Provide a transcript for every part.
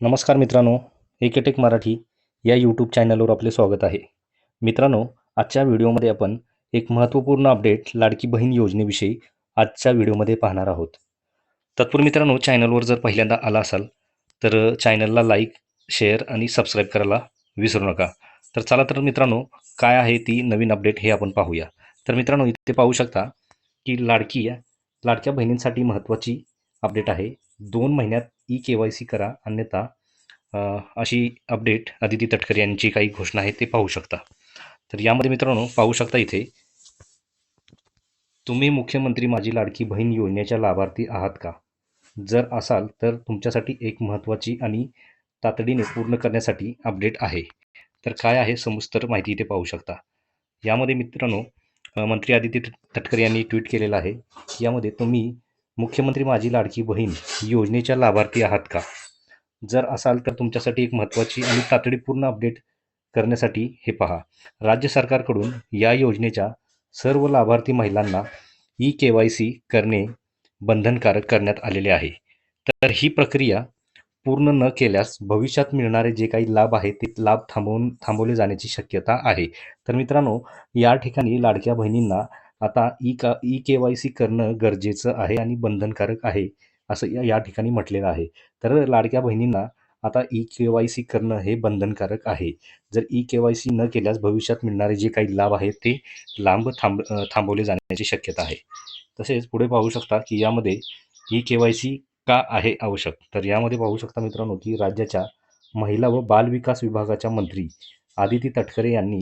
नमस्कार मित्रांनो एकेटेक मराठी या यूट्यूब चॅनलवर आपले स्वागत आहे. मित्रांनो आजच्या व्हिडिओमध्ये आपण एक महत्त्वपूर्ण अपडेट लाडकी बहीण योजनेविषयी आजच्या व्हिडिओमध्ये पाहणार आहोत. तत्पूर्वी मित्रांनो चॅनलवर जर पहिल्यांदा आला असाल तर चॅनलला लाईक शेअर आणि सबस्क्राईब करायला विसरू नका. तर चला तर मित्रांनो काय आहे ती नवीन अपडेट हे आपण पाहूया. तर मित्रांनो इथे पाहू शकता की लाडकी या लाडक्या बहिणींसाठी महत्त्वाची अपडेट आहे. दोन महिन्यात ई के वाय सी करा अन्यथा अशी अपडेट अदिती तटकरे यांची काही घोषणा आहे ते पाहू शकता. तर यामध्ये मित्रांनो पाहू शकता इथे तुम्ही मुख्यमंत्री माझी लाडकी बहीण योजनेच्या लाभार्थी आहात का? जर असाल तर तुमच्यासाठी एक महत्त्वाची आणि तातडीने पूर्ण करण्यासाठी अपडेट आहे. तर काय आहे समुस्तर माहिती इथे पाहू शकता. यामध्ये मित्रांनो मंत्री आदित्य तटकर तटकरे यांनी ट्विट केलेलं आहे. यामध्ये तुम्ही मुख्यमंत्री माझी लाडकी बहीण योजनेच्या लाभार्थी आहात का? जर असाल तर तुमच्यासाठी एक महत्त्वाची आणि तातडीपूर्ण अपडेट करण्यासाठी हे पहा. राज्य सरकारकडून या योजनेच्या सर्व लाभार्थी महिलांना ई के वाय सी करणे बंधनकारक करण्यात आलेले आहे. तर ही प्रक्रिया पूर्ण न केल्यास भविष्यात मिळणारे जे काही लाभ आहेत ते लाभ थांबवून थांबवले जाण्याची शक्यता आहे. तर मित्रांनो या ठिकाणी लाडक्या बहिणींना आता ई का ई के वाय सी करणं गरजेचं आहे आणि बंधनकारक आहे असं या या ठिकाणी म्हटलेलं आहे. तर लाडक्या बहिणींना आता ई के वाय सी करणं हे बंधनकारक आहे. जर ई के वाय सी न केल्यास भविष्यात मिळणारे जे काही लाभ आहेत ते लांब थांब थांबवले जाण्याची शक्यता आहे. तसेच पुढे पाहू शकता की यामध्ये ई के वाय सी का आहे आवश्यक? तर यामध्ये पाहू शकता मित्रांनो की राज्याच्या महिला व बालविकास विभागाच्या मंत्री आदिती तटकरे यांनी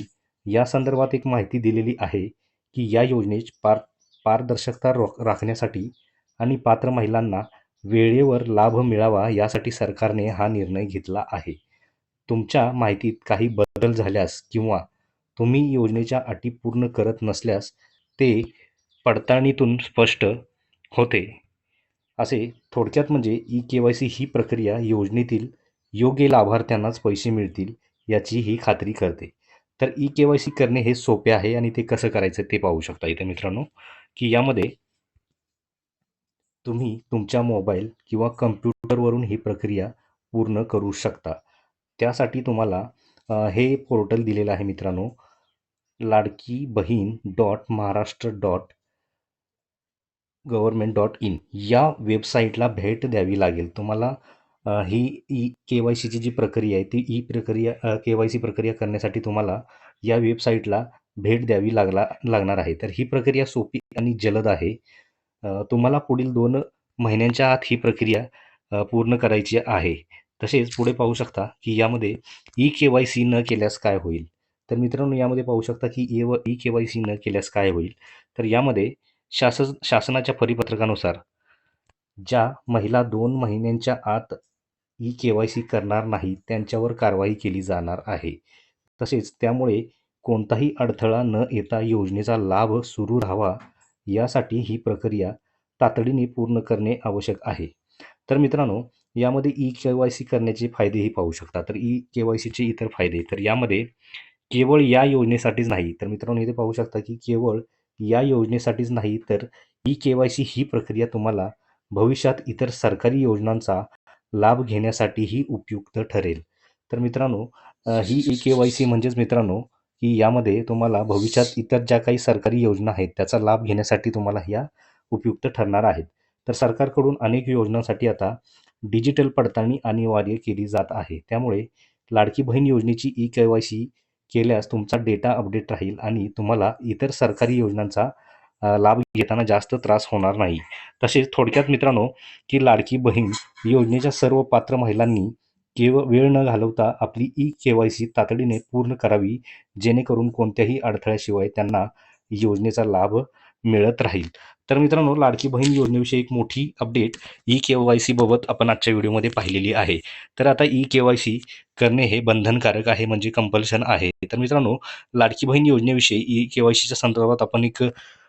या संदर्भात एक माहिती दिलेली आहे. की या योजनेत पार पारदर्शकता रोख राखण्यासाठी आणि पात्र महिलांना वेळेवर लाभ मिळावा यासाठी सरकारने हा निर्णय घेतला आहे. तुमच्या माहितीत काही बदल झाल्यास किंवा तुम्ही योजनेच्या अटी पूर्ण करत नसल्यास ते पडताळणीतून स्पष्ट होते. असे थोडक्यात म्हणजे ई के वाय सी ही प्रक्रिया योजनेतील योग्य लाभार्थ्यांनाच पैसे मिळतील याची ही खात्री करते. तर ई के वाय सी करणे हे सोपे आहे आणि ते कसं करायचं ते पाहू शकता इथे मित्रांनो की यामध्ये तुम्ही तुमच्या मोबाईल किंवा कम्प्युटरवरून ही प्रक्रिया पूर्ण करू शकता. त्यासाठी तुम्हाला हे पोर्टल दिलेलं आहे मित्रांनो Ladki Bahin dot Maharashtra dot government dot in. या वेबसाईटला भेट द्यावी लागेल. तुम्हाला ही ई के वाय सीची जी प्रक्रिया आहे ती ई प्रक्रिया के वाय सी प्रक्रिया करण्यासाठी तुम्हाला या वेबसाईटला भेट द्यावी लागला लागणार आहे. तर ही प्रक्रिया सोपी आणि जलद आहे. तुम्हाला पुढील दोन महिन्यांच्या आत ही प्रक्रिया पूर्ण करायची आहे. तसेच पुढे पाहू शकता की यामध्ये ई के वाय सी न केल्यास काय होईल? तर मित्रांनो यामध्ये पाहू शकता की ए व ई के वाय सी न केल्यास काय होईल? तर यामध्ये शासन शासनाच्या परिपत्रकानुसार ज्या महिला दोन महिन्यांच्या आत ई के वाय सी करणार नाही त्यांच्यावर कारवाई केली जाणार आहे. तसेच त्यामुळे कोणताही अडथळा न येता योजनेचा लाभ सुरू राहावा यासाठी ही प्रक्रिया तातडीने पूर्ण करणे आवश्यक आहे. तर मित्रांनो यामध्ये ई के वाय सी करण्याचे फायदेही पाहू शकता. तर ई के वाय सीचे इतर फायदे तर यामध्ये केवळ या योजनेसाठीच नाही तर मित्रांनो इथे पाहू शकता की केवळ या योजनेसाठीच नाही तर ई के वाय सी ही प्रक्रिया तुम्हाला भविष्यात इतर सरकारी योजनांचा लाभ घेण्यासाठीही उपयुक्त ठरेल. तर मित्रांनो ही ई के वाय सी म्हणजेच मित्रांनो की यामध्ये तुम्हाला भविष्यात इतर ज्या काही सरकारी योजना आहेत त्याचा लाभ घेण्यासाठी तुम्हाला ह्या उपयुक्त ठरणार आहेत. तर सरकारकडून अनेक योजनांसाठी आता डिजिटल पडताळणी अनिवार्य केली जात आहे. त्यामुळे लाडकी बहीण योजनेची ई के वाय सी केल्यास तुमचा डेटा अपडेट राहील आणि तुम्हाला इतर सरकारी योजनांचा लाभ घेताना जास्त त्रास होणार नाही. तसेच थोडक्यात मित्रांनो की लाडकी बहीण योजनेच्या सर्व पात्र महिलांनी केवळ वेळ न घालवता आपली ई के वाय सी तातडीने पूर्ण करावी जेणेकरून कोणत्याही अडथळ्याशिवाय त्यांना योजनेचा लाभ मिळत राहील. तर मित्रांनो लाडकी बहीण योजनेविषयी एक मोठी update E K Y C बाबत आपण आजच्या व्हिडिओमध्ये पाहिलेली आहे. तर आता ई के वाय सी करणे हे बंधनकारक आहे म्हणजे कंपल्शन आहे. तर मित्रांनो लाडकी बहीण योजनेविषयी ई के वाय सीच्या संदर्भात आपण एक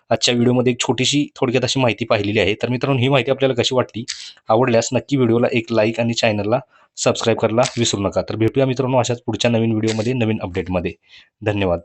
आजच्या व्हिडिओमध्ये एक छोटीशी थोडक्यात अशी माहिती पाहिलेली आहे. तर मित्रांनो ही माहिती आपल्याला कशी वाटली आवडल्यास नक्की व्हिडिओला एक लाईक आणि चॅनलला सबस्क्राईब करायला विसरू नका. तर भेटूया मित्रांनो अशाच पुढच्या नवीन व्हिडिओमध्ये नवीन अपडेटमध्ये धन्यवाद.